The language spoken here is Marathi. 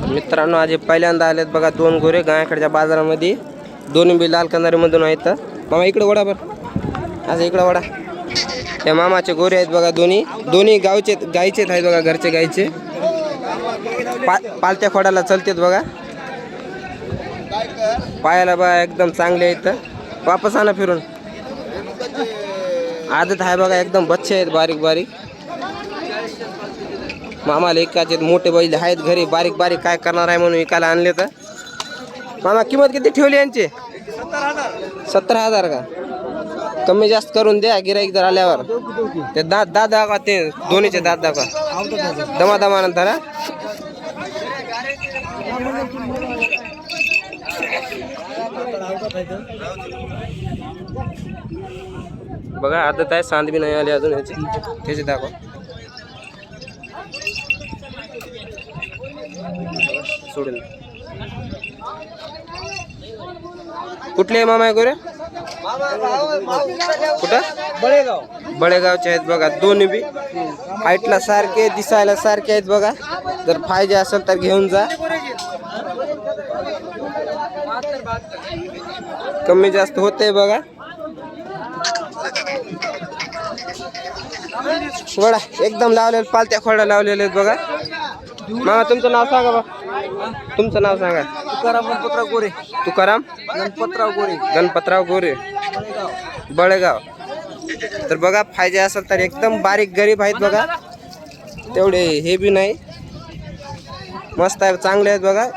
मित्रांनो आज पहिल्यांदा आलेत बघा दोन गोरे गायाकडच्या बाजारामध्ये. दोन्ही बी लाल कंदारीमधून आहेत. मामा इकडे वडा बरं. असं इकडं वडा. त्या मामाचे गोरे आहेत बघा दोन्ही. दोन्ही गावचे गायचे आहेत बघा घरचे गाईचे. पा पालत्या खोडाला चलतेत बघा. पायाला बघा एकदम चांगले आहेत. वापस आणा फिरून. आदत आहे बघा एकदम बच्चे आहेत बारीक बारीक मामाला एकाचे मोठे बैल आहेत घरी बारीक बारीक काय करणार आहे म्हणून विकायला आणले तर. मामा किंमत किती ठेवली यांची? सत्तर हजार का? कमी जास्त करून द्या गिराईक जर आल्यावर. ते दात दात दाखवा ते दोन्हीचे दात दाखवा दमा दमा नंतर बघा आदत आहे सांद बी नाही आली अजून ह्याची त्याचे दाखवा. सोडेल. कुठले आहे मामा गोरे? कुठं? बळेगाव बळेगावचे आहेत बघा दोन्ही बी. हाईटला सारखे दिसायला सारखे आहेत बघा. जर फायदे असेल तर घेऊन जा. कमी जास्त होते बघा. वडा एकदम लावलेले पालत्या खोडा लावलेले आहेत बघा. मामा तुमचं नाव सांगा बा. तुमचं नाव सांगा. तुकाराम गणपतराव गोरे. तुकाराम? गणपतराव गोरे. गणपतराव गोरे. बळेगाव. तर बघा फायदे असेल तर एकदम बारीक गरीब आहेत बघा. तेवढे हे बी नाही. मस्त आहे चांगले आहेत बघा.